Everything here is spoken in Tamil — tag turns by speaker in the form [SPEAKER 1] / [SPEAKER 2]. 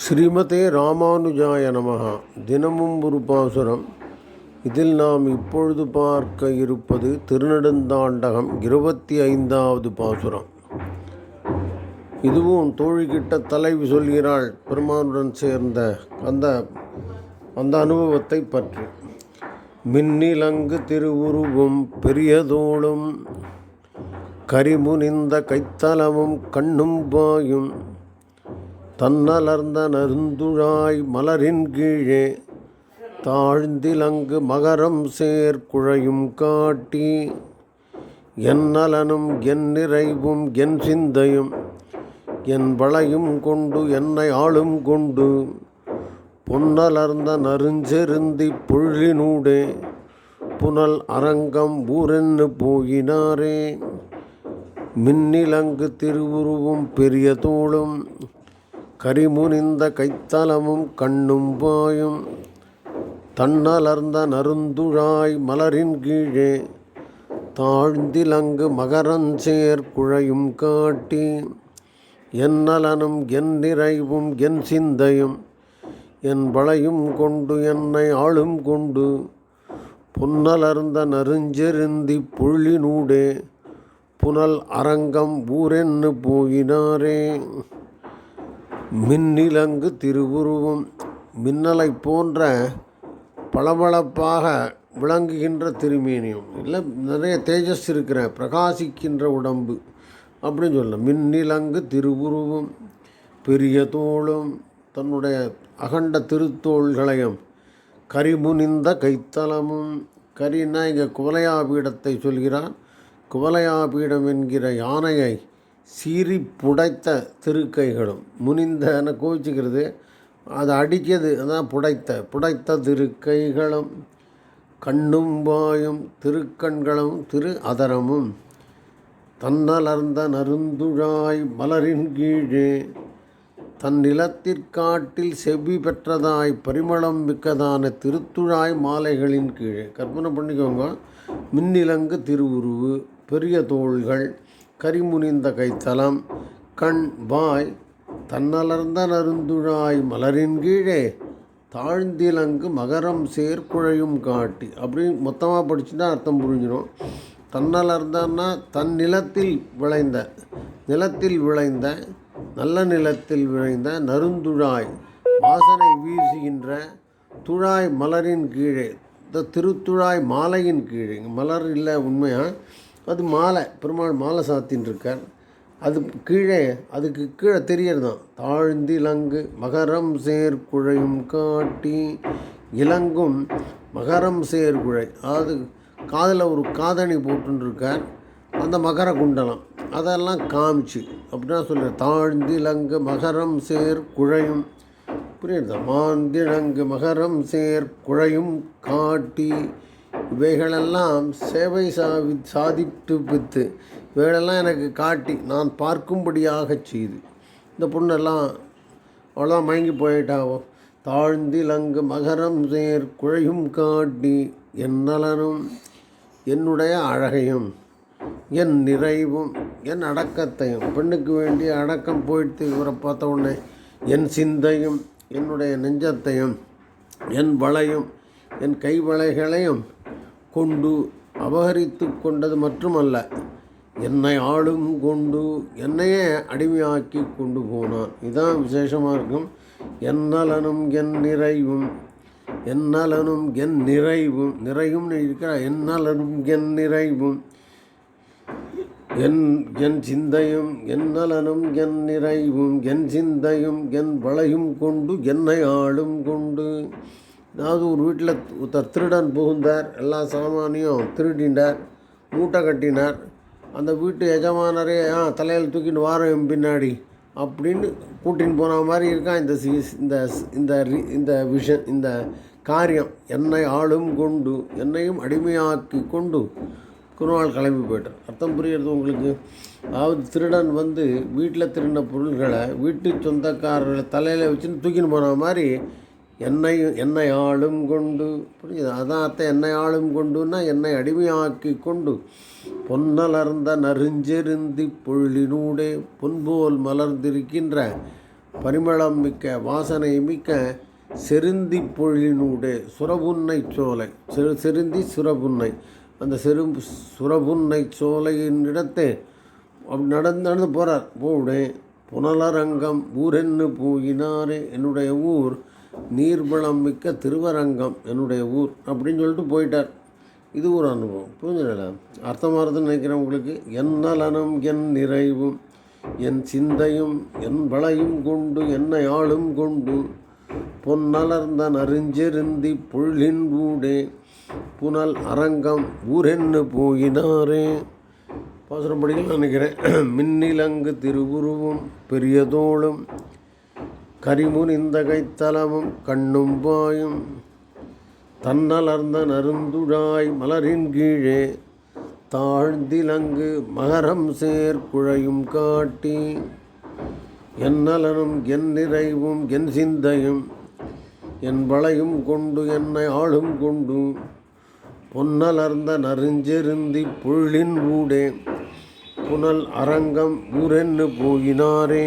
[SPEAKER 1] ஸ்ரீமதே ராமானுஜாய நமகா தினமும் ஒரு பாசுரம். இதில் நாம் இப்பொழுது பார்க்க இருப்பது திருநெடுந்தாண்டகம் இருபத்தி ஐந்தாவது பாசுரம். இதுவும் தோழிகிட்ட தலைவி சொல்கிறாள் பெருமானுடன் சேர்ந்த அந்த அந்த அனுபவத்தை பற்றி. மின்னிலங்கு திருவுருவும் பெரியதோளும் கரிமுனிந்த கைத்தலமும் கண்ணும் பாயும் தன்னலர்ந்த நருந்துழாய் மலரின் கீழே தாழ்ந்திலங்கு மகரம் சேர் குழையும் காட்டி என் நலனும் என் நிறைவும் என் சிந்தையும் என் வளையும் கொண்டு என்னை ஆளும் கொண்டு பொன்னலர்ந்த நறுஞ்செருந்தி புள்ளினூடே புனல் அரங்கம் ஊரென்னு போயினாரே. மின்னிலங்கு திருவுருவும் பெரிய தோளும் கரிமுனிந்த கைத்தலமும் கண்ணும் பாயும். தன்னலர்ந்த நருந்துழாய் மலரின் கீழே தாழ்ந்திலங்கு மகரஞ்சேர் குழையும் காட்டி என் நலனும் என் நிறைவும் என் சிந்தையும் என் வளையும் கொண்டு என்னை ஆளும் கொண்டு புன்னலர்ந்த நறுஞ்செருந்தி புள்ளினூடே புனல் அரங்கம் ஊரென்னு போயினாரே. மின்னிலங்கு திருவுருவம் மின்னலை போன்ற பளபளப்பாக விளங்குகின்ற திருமேனியும். இல்லை நிறைய தேஜஸ் இருக்கிற பிரகாசிக்கின்ற உடம்பு அப்படின்னு சொல்லலாம் மின்னிலங்கு திருவுருவும் பெரிய தோளும் தன்னுடைய அகண்ட திருத்தோள்களையும் கரிமுனிந்த கைத்தலமும் கரின்னா இங்கே குவலையாபீடத்தை சொல்கிறான் குவலையாபீடம் என்கிற யானையை சீறி புடைத்த திருக்கைகளும். முனிந்தன கோவிச்சுக்கிறது அதை அடிக்கிறது அதான் புடைத்த. புடைத்த திருக்கைகளும் கண்ணும் வாயும் திருக்கண்களும் திரு அதரமும். தன்னலர்ந்த நருந்துழாய் மலரின் கீழே தன் நிலத்திற்காட்டில் செவ்வி பெற்றதாய் பரிமளம் மிக்கதான திருத்துழாய் மாலைகளின் கீழே. கற்பனை பண்ணிக்கோங்க. மின்னிலங்கு திருவுருவு பெரிய தோள்கள் கரிமுனிந்த கைத்தலம் கண் வாய் தன்னலர்ந்த நருந்துழாய் மலரின் கீழே தாழ்ந்திலங்கு மகரம் சேர்க்குழையும் காட்டி அப்படின்னு மொத்தமாக படிச்சுட்டா அர்த்தம் புரிஞ்சிடும். தன்னலர்ந்தன்னா தன் நிலத்தில் விளைந்த நிலத்தில் விளைந்த நல்ல நிலத்தில் விளைந்த நருந்துழாய் வாசனை வீசுகின்ற துழாய் மலரின் கீழே இந்த திருத்துழாய் மாலையின் கீழே. மலர் இல்லை உண்மையாக அது மாலை பெருமாள் மாலை சாத்தின்னு இருக்கார். அது கீழே அதுக்கு கீழே தெரியறதான் தாழ்ந்திலங்கு மகரம் சேர் குழையும் காட்டி இலங்கும் மகரம் சேர்குழை அதாவது காதில் ஒரு காதணி போட்டுருக்கார் அந்த மகர குண்டலம். அதெல்லாம் காமிச்சு. அப்படின்னா சொல்ல தாழ்ந்திலங்கு மகரம் சேர் குழையும் புரியுதா? மாந்திழங்கு மகரம் சேர் குழையும் காட்டி இவைகளெல்லாம் சேவை சாவி சாதித்து பித்து இவைகளெல்லாம் எனக்கு காட்டி நான் பார்க்கும்படியாக செய்து. இந்த பொண்ணெல்லாம் அவ்வளோதான் மயங்கி போயிட்டாவோ தாழ்ந்திலங்கு மகரம் சேர் குழையும் காட்டி என் நலனும் என்னுடைய அழகையும் என் நிறைவும் என் அடக்கத்தையும் பெண்ணுக்கு வேண்டிய அடக்கம் போயிட்டு இவரை பார்த்த உடனே என் சிந்தையும் என்னுடைய நெஞ்சத்தையும் என் வளையும் என் கைவளைகளையும் கொண்டு அபகரித்து கொண்டது மட்டுமல்ல என்னை ஆளும் கொண்டு என்னையே அடிமையாக்கி கொண்டு போனான். இதான் விசேஷமாக இருக்கும் என்னலனும் என் நிறைவும் என் நலனும் என் நிறைவும். நிறையும்னு இருக்கிற என்னலனும் என் நிறைவும். என் என் சிந்தையும் என் நலனும் என் நிறைவும். என் சிந்தையும் என் வளையும் கொண்டு என்னை ஆளும் கொண்டு அதாவது ஒரு வீட்டில் ஒருத்தர் திருடன் புகுந்தார் எல்லா சாமானியும் திருடினார் மூட்டை கட்டினார். அந்த வீட்டு எஜமானரே ஆ தலையில் தூக்கிட்டு வாரம் என் பின்னாடி அப்படின்னு கூட்டின்னு போன மாதிரி இருக்கான் இந்த சி இந்த இந்த ரி- இந்த விஷன் இந்த காரியம். என்னை ஆளும் கொண்டு என்னையும் அடிமையாக்கி கொண்டு குருநாள் கிளம்பி போயிட்டார். அர்த்தம் புரியுறது உங்களுக்கு? அதாவது திருடன் வந்து வீட்டில் திருடின பொருள்களை வீட்டு சொந்தக்காரர்களை தலையில் வச்சுன்னு தூக்கின்னு போன மாதிரி என்னை என்னை ஆளும் கொண்டு புரியுது? அதான் அத்தை என்னை ஆளும் கொண்டுன்னா என்னை அடிமையாக்கி கொண்டு பொன்னலர்ந்த நறுஞ்செருந்தி பொழினூடே பொன்போல் மலர்ந்திருக்கின்ற பரிமளம் மிக்க வாசனை மிக்க செருந்தி பொழினூடே சுரபுன்னை சோலை செரு செருந்தி சுரபுன்னை. அந்த செரு சுரபுன்னை சோலையின் இடத்தை அப்படி நடந்து நடந்து போகிறார் போடு புனலரங்கம் ஊரென்னு போயினாரே என்னுடைய ஊர் நீர்வளம் மிக்க திருவரங்கம் என்னுடைய ஊர் அப்படின்னு சொல்லிட்டு போயிட்டார். இது ஒரு அனுபவம். புரிஞ்சுல அர்த்தமாகிறதுன்னு நினைக்கிறேன் உங்களுக்கு. என் நலனும் என் நிறைவும் என் சிந்தையும் என் வளையும் கொண்டு என்னை ஆளும் கொண்டு பொன்னலர்ந்த நறுஞ்செருந்தி புள்ளின் ஊடே புனல் அரங்கம் ஊரென்னு போயினாரே. பாசுரம் படிக்கலாம் நினைக்கிறேன். மின்னிலங்கு திருவுருவும் பெரியதோளும் கரிமுனிந்த கைத்தலமும் கண்ணும் பாயும். தன்னலர்ந்த நருந்துழாய் மலரின் கீழே தாழ்ந்திலங்கு மகரம் சேர் குழையும் காட்டி. என்னலனும் என் நிறைவும் என் சிந்தையும் என் வளையும் கொண்டு என்னை ஆளும் கொண்டு பொன்னலர்ந்த நறுஞ்செருந்தி புள்ளின் ஊடே புனல் அரங்கம் ஊரென்னு போயினாரே.